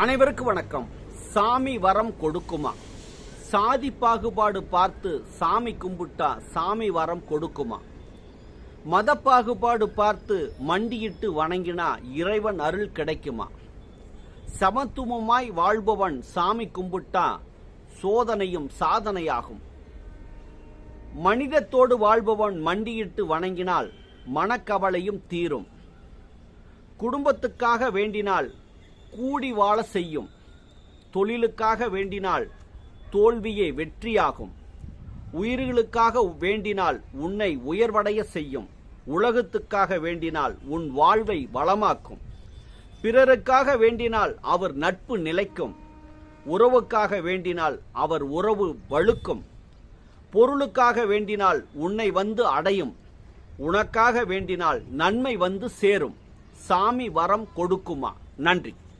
அனைவருக்கும் வணக்கம். சாமி வரம் கொடுக்குமா? சாதி பாகுபாடு பார்த்து சாமி கும்பிட்டா சாமி வரம் கொடுக்குமா? மத பாகுபாடு பார்த்து மண்டியிட்டு வணங்கினா இறைவன் அருள் கிடைக்குமா? சமத்துவமாய் வாழ்பவன் சாமி கும்பிட்டா சோதனையும் சாதனையாகும். மனிதத்தோடு வாழ்பவன் மண்டியிட்டு வணங்கினால் மனக்கவலையும் தீரும். குடும்பத்துக்காக வேண்டினால் கூடி வாழ செய்யும். தொழிலுக்காக வேண்டினால் தோல்வியே வெற்றியாகும். உயிர்களுக்காக வேண்டினால் உன்னை உயர்வடைய செய்யும். உலகத்துக்காக வேண்டினால் உன் வாழ்வை வளமாக்கும். பிறருக்காக வேண்டினால் அவர் நட்பு நிலைக்கும். உறவுக்காக வேண்டினால் அவர் உறவு வழுக்கும். பொருளுக்காக வேண்டினால் உன்னை வந்து அடையும். உனக்காக வேண்டினால் நன்மை வந்து சேரும். சாமி வரம் கொடுக்குமா? நன்றி.